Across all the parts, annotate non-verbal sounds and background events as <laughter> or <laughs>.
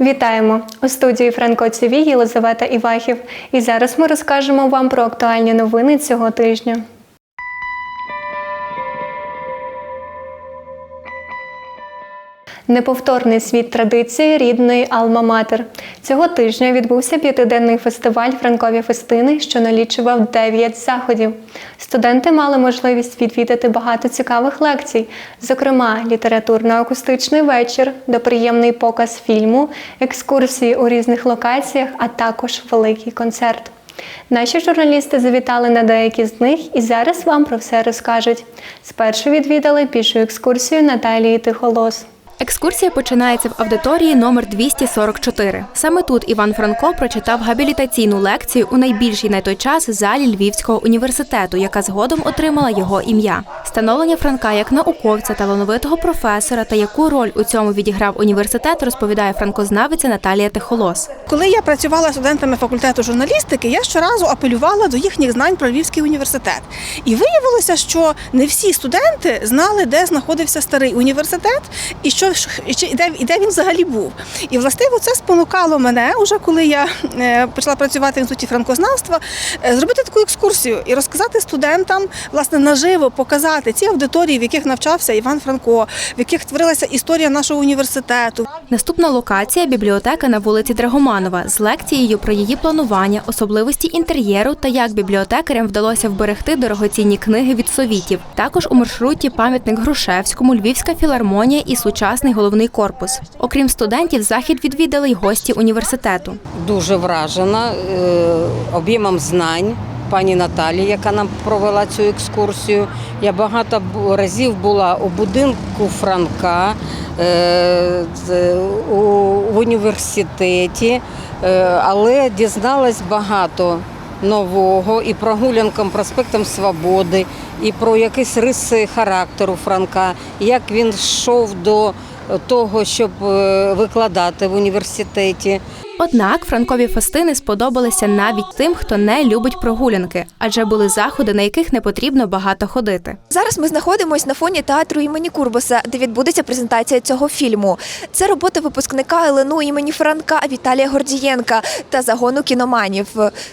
Вітаємо у студії Франко ТВ Єлизавета Івахів. І зараз ми розкажемо вам про актуальні новини цього тижня. Неповторний світ традиції рідної Алма-Матер. Цього тижня відбувся п'ятиденний фестиваль Франкові фестини, що налічував 9 заходів. Студенти мали можливість відвідати багато цікавих лекцій, зокрема, літературно-акустичний вечір, доприємний показ фільму, екскурсії у різних локаціях, а також великий концерт. Наші журналісти завітали на деякі з них і зараз вам про все розкажуть. Спершу відвідали пішу екскурсію Наталії Тихолос. Екскурсія починається в аудиторії номер 244. Саме тут Іван Франко прочитав габілітаційну лекцію у найбільшій на той час залі Львівського університету, яка згодом отримала його ім'я. Становлення Франка як науковця, талановитого професора та яку роль у цьому відіграв університет, розповідає франкознавиця Наталія Тихолос. Коли я працювала студентами факультету журналістики, я щоразу апелювала до їхніх знань про Львівський університет. І виявилося, що не всі студенти знали, де знаходився старий університет і що чи- і де, і де він взагалі був. І властиво це спонукало мене, уже коли я е, почала працювати в інституті франкознавства, е, зробити таку екскурсію і розказати студентам, власне, наживо показати ці аудиторії, в яких навчався Іван Франко, в яких творилася історія нашого університету. Наступна локація бібліотека на вулиці Драгоманова з лекцією про її планування, особливості інтер'єру та як бібліотекарям вдалося вберегти дорогоцінні книги від совітів. Також у маршруті пам'ятник Грушевському, Львівська філармонія і сучасний головний корпус. Окрім студентів, захід відвідали й гості університету. дуже вражена е, об'ємом знань пані Наталі, яка нам провела цю екскурсію. Я багато разів була у будинку Франка е, в університеті, е, але дізналась багато нового і прогулянкам проспектом Свободи, і про якісь риси характеру Франка, як він йшов до того, щоб е, викладати в університеті. Однак Франкові фестини сподобалися навіть тим, хто не любить прогулянки, адже були заходи, на яких не потрібно багато ходити. Зараз ми знаходимося на фоні театру імені Курбаса, де відбудеться презентація цього фільму. Це робота випускника ЛНУ імені Франка Віталія Гордієнка та загону кіноманів.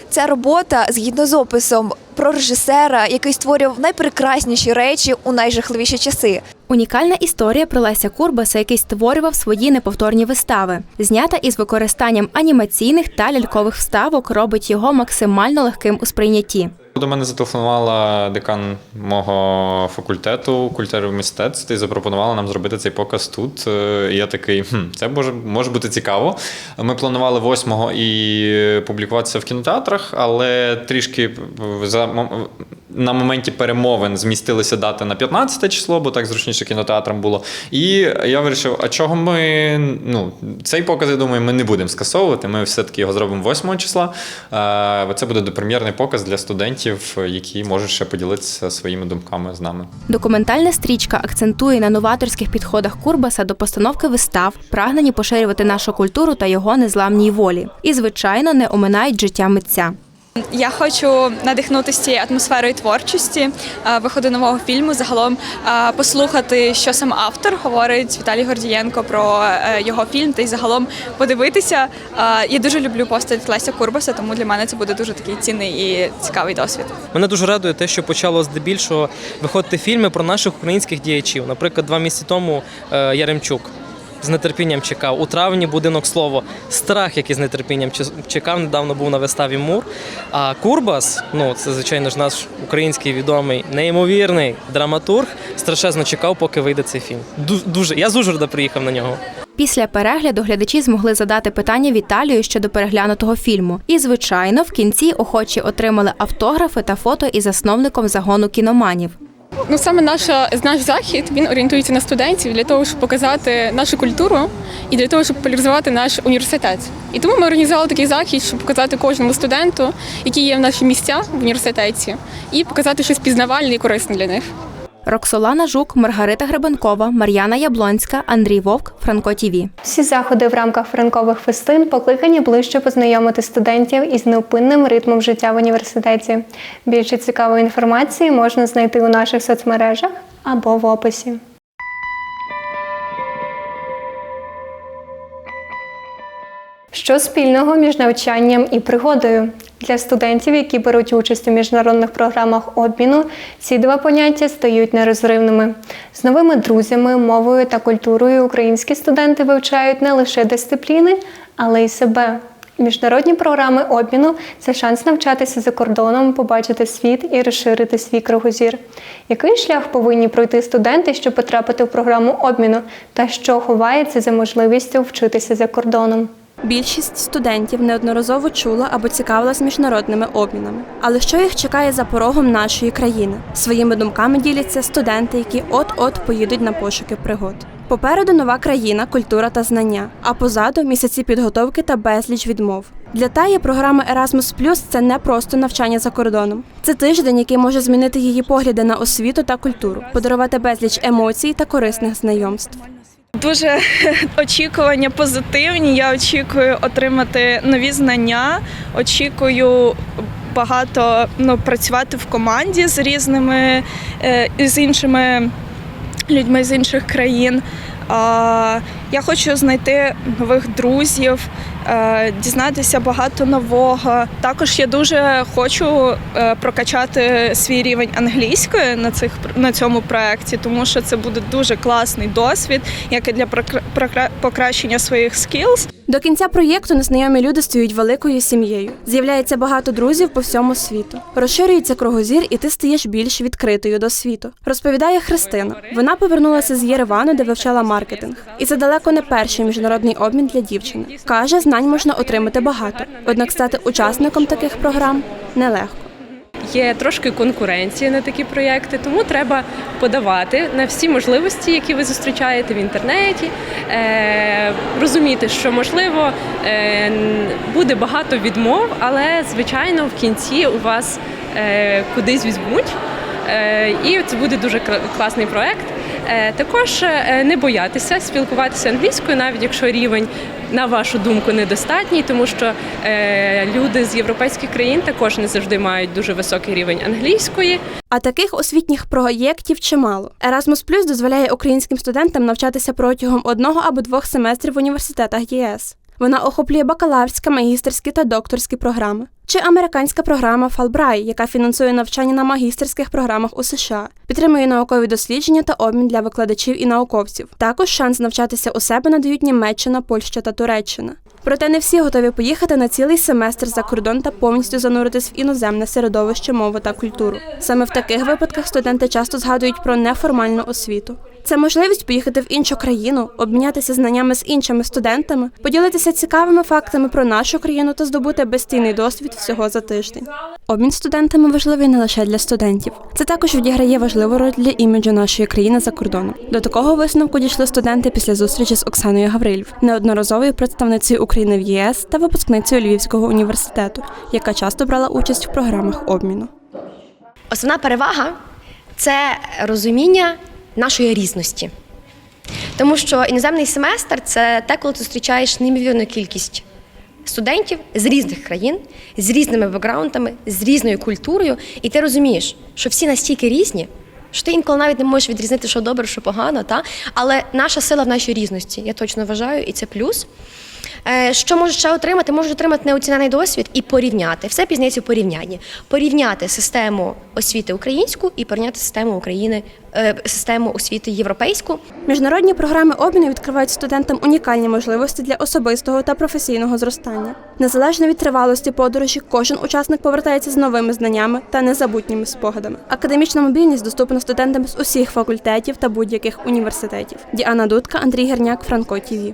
Це робота згідно з описом про режисера, який створював найпрекрасніші речі у найжахливіші часи. Унікальна історія про Леся Курбаса, який створював свої неповторні вистави. Знята із використанням анімаційних та лялькових вставок, робить його максимально легким у сприйнятті. До мене зателефонувала декан мого факультету культури мистецтв і запропонувала нам зробити цей показ тут. Е, І я такий, хм, це може, може бути цікаво. Ми планували 8-го і публікуватися в кінотеатрах, але трішки за на моменті перемовин змістилися дати на 15 число, бо так зручніше кінотеатрам було. І я вирішив, а чого ми ну, цей показ, я думаю, ми не будемо скасовувати. Ми все-таки його зробимо 8 числа. Е, Це буде допрем'єрний показ для студентів, які можуть ще поділитися своїми думками з нами. Документальна стрічка акцентує на новаторських підходах Курбаса до постановки вистав, прагнені поширювати нашу культуру та його незламній волі. І, звичайно, не оминають життя митця. Я хочу надихнутися цією атмосферою творчості, е, виходу нового фільму. Загалом е, послухати, що сам автор говорить Віталій Гордієнко про е, його фільм, та й загалом подивитися. Я дуже люблю постать Леся Курбаса, тому для мене це буде дуже такий цінний і цікавий досвід. Мене дуже радує те, що почало здебільшого виходити фільми про наших українських діячів. Наприклад, два місяці тому Яремчук з нетерпінням чекав. У травні будинок слово страх, який з нетерпінням чекав. Недавно був на виставі Мур. А Курбас, ну це звичайно ж наш український відомий, неймовірний драматург, страшезно чекав, поки вийде цей фільм. Дуже я з Ужгорода приїхав на нього. Після перегляду глядачі змогли задати питання Віталію щодо переглянутого фільму. І, звичайно, в кінці охочі отримали автографи та фото із засновником загону кіноманів. Ну саме наша наш захід він орієнтується на студентів для того, щоб показати нашу культуру і для того, щоб популяризувати наш університет. І тому ми організували такий захід, щоб показати кожному студенту, які є в наші місця в університеті, і показати щось пізнавальне і корисне для них. Роксолана Жук, Маргарита Гребенкова, Мар'яна Яблонська, Андрій Вовк, Франко Тіві. Всі заходи в рамках франкових фестин покликані ближче познайомити студентів із неупинним ритмом життя в університеті. Більше цікавої інформації можна знайти у наших соцмережах або в описі. Що спільного між навчанням і пригодою? Для студентів, які беруть участь у міжнародних програмах обміну, ці два поняття стають нерозривними. З новими друзями, мовою та культурою українські студенти вивчають не лише дисципліни, але й себе. Міжнародні програми обміну це шанс навчатися за кордоном, побачити світ і розширити свій кругозір. Який шлях повинні пройти студенти, щоб потрапити в програму обміну, та що ховається за можливістю вчитися за кордоном? Більшість студентів неодноразово чула або цікавилась міжнародними обмінами. Але що їх чекає за порогом нашої країни? Своїми думками діляться студенти, які от-от поїдуть на пошуки пригод. Попереду нова країна, культура та знання, а позаду місяці підготовки та безліч відмов. Для Таї програма Erasmus це не просто навчання за кордоном. Це тиждень, який може змінити її погляди на освіту та культуру, подарувати безліч емоцій та корисних знайомств. Дуже <laughs> очікування позитивні. Я очікую отримати нові знання. Очікую багато ну, працювати в команді з різними е, з іншими людьми з інших країн. Я хочу знайти нових друзів, дізнатися багато нового. Також я дуже хочу е, прокачати свій рівень англійської на цих на цьому проєкті, тому що це буде дуже класний досвід, як і для покращення своїх skills. До кінця проєкту незнайомі люди стають великою сім'єю. З'являється багато друзів по всьому світу. Розширюється кругозір, і ти стаєш більш відкритою до світу. Розповідає Христина. Вона повернулася з Єревану, де вивчала маркетинг. І це далеко не перший міжнародний обмін для дівчини. Каже, знань можна отримати багато. Однак стати учасником таких програм нелегко. Є трошки конкуренції на такі проєкти, тому треба подавати на всі можливості, які ви зустрічаєте в інтернеті, е, розуміти, що можливо е, буде багато відмов, але звичайно в кінці у вас е, кудись візьмуть. І це буде дуже класний проект. Е, Також е, не боятися спілкуватися англійською, навіть якщо рівень, на вашу думку, недостатній, тому що е, люди з європейських країн також не завжди мають дуже високий рівень англійської. А таких освітніх проєктів чимало. Erasmus Plus дозволяє українським студентам навчатися протягом одного або двох семестрів в університетах ЄС. Вона охоплює бакалаврські, магістерські та докторські програми. Чи американська програма Fulbright, яка фінансує навчання на магістерських програмах у США, підтримує наукові дослідження та обмін для викладачів і науковців. Також шанс навчатися у себе надають Німеччина, Польща та Туреччина. Проте не всі готові поїхати на цілий семестр за кордон та повністю зануритись в іноземне середовище, мову та культуру. Саме в таких випадках студенти часто згадують про неформальну освіту. Це можливість поїхати в іншу країну, обмінятися знаннями з іншими студентами, поділитися цікавими фактами про нашу країну та здобути безцінний досвід всього за тиждень. Обмін студентами важливий не лише для студентів. Це також відіграє важливу роль для іміджу нашої країни за кордоном. До такого висновку дійшли студенти після зустрічі з Оксаною Гаврилів, неодноразовою представницею України в ЄС та випускницею Львівського університету, яка часто брала участь в програмах обміну. Основна перевага це розуміння нашої різності. Тому що іноземний семестр це те, коли ти зустрічаєш неймовірну кількість студентів з різних країн, з різними бекграундами, з різною культурою, і ти розумієш, що всі настільки різні, що ти інколи навіть не можеш відрізнити, що добре, що погано, та? але наша сила в нашій різності, я точно вважаю, і це плюс. Е, Що можуть ще отримати? Можуть отримати неоцінений досвід і порівняти. Все пізнається у порівнянні. Порівняти систему освіти українську і порівняти систему України, е, систему освіти європейську. Міжнародні програми обміну відкривають студентам унікальні можливості для особистого та професійного зростання. Незалежно від тривалості подорожі, кожен учасник повертається з новими знаннями та незабутніми спогадами. Академічна мобільність доступна студентам з усіх факультетів та будь-яких університетів. Діана Дудка, Андрій Герняк, Франко ТІВІ.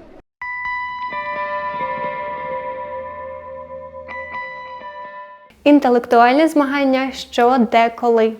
Інтелектуальне змагання що, де, коли.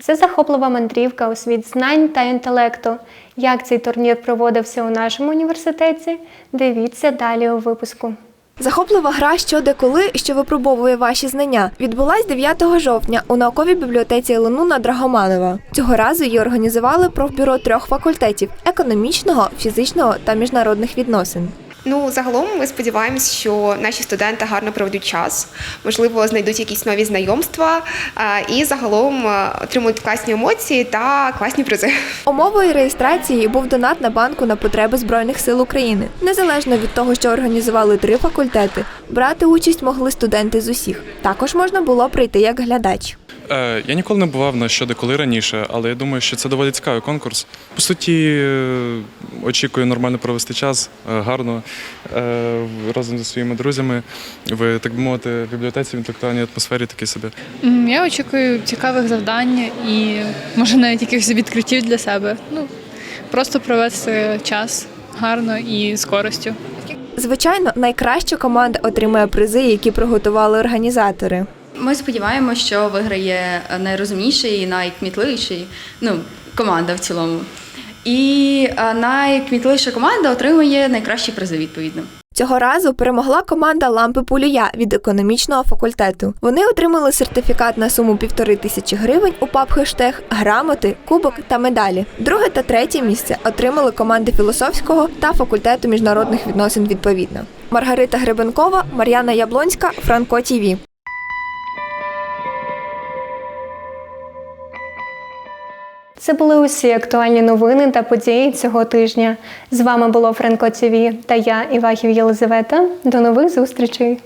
Це захоплива мандрівка у світ знань та інтелекту. Як цей турнір проводився у нашому університеті? Дивіться далі у випуску. Захоплива гра що де коли, що випробовує ваші знання, відбулась 9 жовтня у науковій бібліотеці ЛНУ на Драгоманова. Цього разу її організували профбюро трьох факультетів економічного, фізичного та міжнародних відносин. Ну, загалом ми сподіваємось, що наші студенти гарно проведуть час, можливо, знайдуть якісь нові знайомства і загалом отримують класні емоції та класні призи. Умовою реєстрації був донат на банку на потреби Збройних сил України. Незалежно від того, що організували три факультети, брати участь могли студенти з усіх. Також можна було прийти як глядач. Е, Я ніколи не бував на що деколи раніше, але я думаю, що це доволі цікавий конкурс. По суті, е, очікую нормально провести час, е, гарно е, разом зі своїми друзями в так би мовити в бібліотеці в інтелектуальній атмосфері такі собі. Я очікую цікавих завдань і може навіть якихось відкриттів для себе. Ну просто провести час гарно і з користю. Звичайно, найкраща команда отримає призи, які приготували організатори. Ми сподіваємося, що виграє найрозумніший і найкмітливіший, ну, команда в цілому. І е, найкмітливіша команда отримує найкращі призи відповідно. Цього разу перемогла команда лампи Пулюя від економічного факультету. Вони отримали сертифікат на суму півтори тисячі гривень у паб хештег, грамоти, кубок та медалі. Друге та третє місце отримали команди філософського та факультету міжнародних відносин відповідно. Маргарита Гребенкова, Мар'яна Яблонська, Франко ТІВІ. Це були усі актуальні новини та події цього тижня. З вами було Франко ТВ та я, Івахів Єлизавета. До нових зустрічей!